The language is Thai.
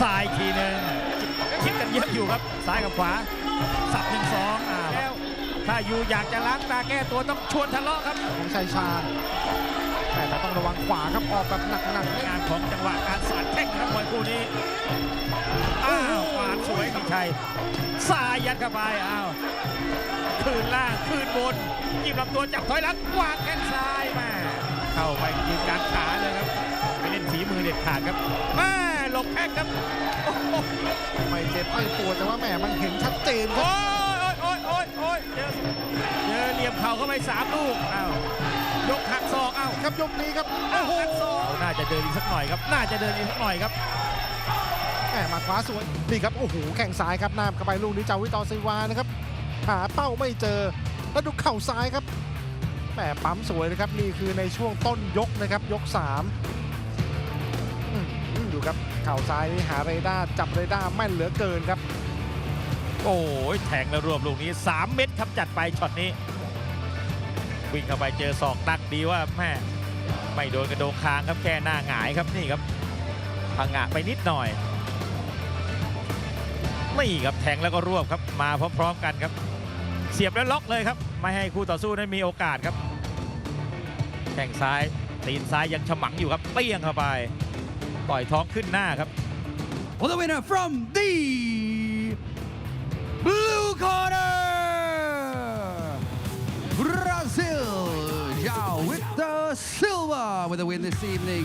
ซ้ายอีกทีหนึ่งคิดกันเยอะอยู่ครับซ้ายกับขวา สับหนึ่งสองอ่าแล้วถ้าอยู่อยากจะล้างตาแก้ตัวต้องชวนทะเลาะครับของชัยชาญแต่ต้องระวังขวาครับออกแบบหนักงานของจังหวะการสาดแข้งนะครับมวยคู่นี้อ้าวขวาสวยพี่ชัยซ้ายยัดเข้าไปอ้าวคืนล่างคืนบนจิ้มลำตัวจับถอยหลังวางแข้งซ้ายมาเข้าไปยืนกลางขาเลยครับไปเล่นฝีมือเด็ดขาดครับแม่ หลบแข้งครับโอ้โหๆไม่เจ็บไม่ปวดแต่ว่าแหมมันเห็นชัดเจนครับโอ้ยโอ้ยโอ้ยโอ้ยเจอเจอเหลี่ยมเข่าเข้าไปสามลูกอ้าวยกหักศอกอ้าวครับยกนี้ครับอ้าโอ้วโหหักศอกน่าจะเดินอีกสักหน่อยครับ น่าจะเดินอีกสักหน่อยครับ แหมมาขวาสวยนี่ครับโอ้โหแข่งซ้ายครับน้ำเข้าไปลูกนี้จาวิตอร์ซิวานะครับหาเป้าไม่เจอแล้วดูเข่าซ้ายครับแหมปั๊มสวยเลยครับนี่คือในช่วงต้นยกนะครับยกสามอืมดู ครับเข่าซ้ายนี่หาเรดาร์จับเรดาร์แม่นเหลือเกินครับ โอ้ยแทงแล้วรวบลูกนี้ 3 เม็ดครับจัดไปช็อตนี้ วิ่งเข้าไปเจอศอกดักดีว่าแม่ไม่โดนกระโดงคางครับแค่หน้าหงายครับนี่ครับพังงะไปนิดหน่อยนี่ครับแทงแล้วก็รวบครับมาพร้อมๆกันครับ เสียบแล้วล็อกเลยครับ ไม่ให้คู่ต่อสู้นั้นมีโอกาสครับแข้งซ้ายตีนซ้ายยังฉมังอยู่ครับเปี้ยงเข้าไป ต่อยท้องขึ้นหน้าครับ For the winner from the blue corner, Brazil, Jao with the silver with the win this evening.